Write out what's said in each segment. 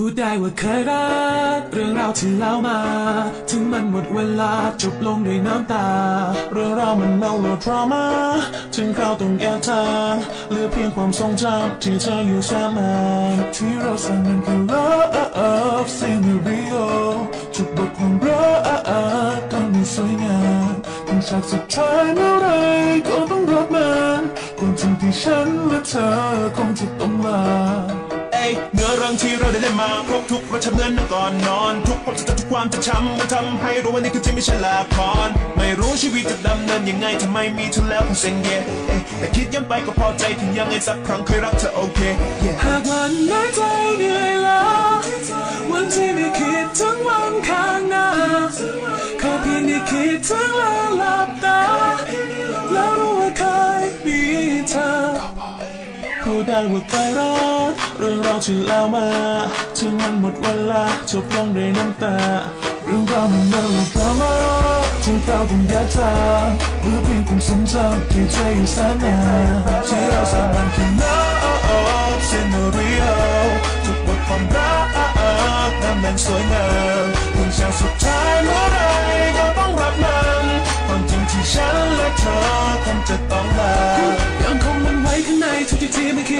พูดได้ว่าเคยรัก เรื่องราวที่เล่ามา ถึงมันหมดเวลาจบลงด้วยน้ำตา เรื่องราวมันเล่าโลดดรามาถึงคราวต้องแยกทางเหลือเพียงความทรงจำที่เธออยู่แสนนานที่เราสร้างมันคือ love scenario จุดบทความรักต้องมีสวยงามถึงฉากสุดท้ายเมื่อไรก็ต้องรับมันความจริงที่ฉันและเธอคงจะ รื่องที่เราได้เล่นมาครบทุกรสชาติเหมือนก่อนนอน ทุกความทรงจำทุกความจะช้ำมันทำให้รู้ว่านี่คือที่ไม่ใช่ละครไม่รู้ชีวิตจะดำเนินยังไงทำไมมีเธอแล้วคงเซ็งเย่แต่คิดย้ำไปก็พอใจถึงยังไงสักครั้งเคยรักเธอโอเคหากวันไหนใจเหนื่อยล้าวันที่ไม่คิดถึงวันข้างหน้าแค่เพียงได้คิดถึง พูดได้ว่าเคยรักเรื่องราวที่เล่ามาถึงมันหมดเวลาจบลงด้วยน้ำตา เรื่องราวมันเล่าเพราว่าถึงเราต้องแยกทางหรือเพียงความจำที่ใจอยู่แสนนานที่เราสร้างมันคือ love scenario ทุกบทความรักนั้นมันสวยงาม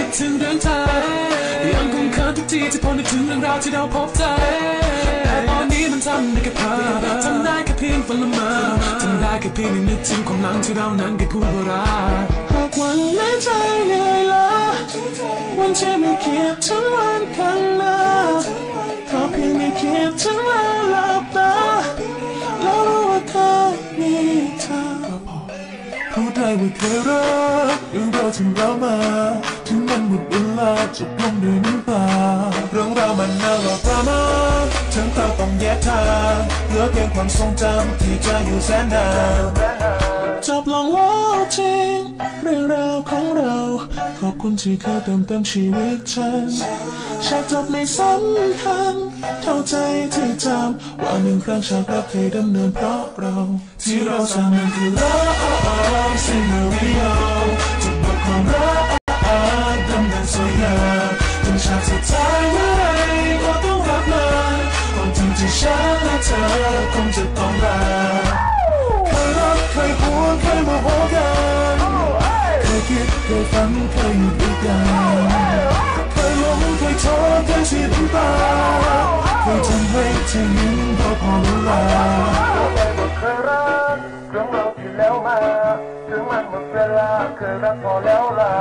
ดถึงเรื่องเธอยังคงเคินทุกทีที่พอนึกถึงเรื่องราวที่เราพบเจอแต่ตอนนี้มันทำได้แค่เพ้อทำได้แค่เพียงฝันละเมอทำได้แค่เพียงนึกถึงความหลังที่เรานั้นเคยพูดว่ารักหากวันไหนใจเหนื่อยล้าวันที่ไม่คิดถึงวันข้างหน้าขอเพียงได้คิดถึงวันหลับตาแล้วรู้ว่าเคยมีเธอพูดได้ว่าเคยรักเรื่องราวที่เรามาันหมดเวลาจบลงด้วยน้ำตาเรื่องราวมันน่าหลอกดราม่าถึงเราต้องแยกทางเหลือเพียงความทรงจำที่จะอยู่แสนนานจบลงแล้วจริงเรื่องราวของเรา ขอบคุณที่เคยเติมเต็มชีวิตฉันฉากจบไม่สำคัญเท่าใจที่จำว่าหนึ่งครั้งฉากรักเคยดำเนินเพราะเรา ที่เราสร้างมันคือ love scenario จุดบทความรัก ที่ฉันและเธอคงจะต้องลาเคยรักเคยหวงเคยโมโหกันเคยคิดเคยฝันเคยอยู่ด้วยกันเคยหลงเคยท้อเคยเสียน้ำตาเคยทำให้เธอยิ้มเพราะพอเวลาเคยรักเรื่องเราที่แล้วมา ถึงมันหมดเวลาเคยรักพอแล้วล่ะ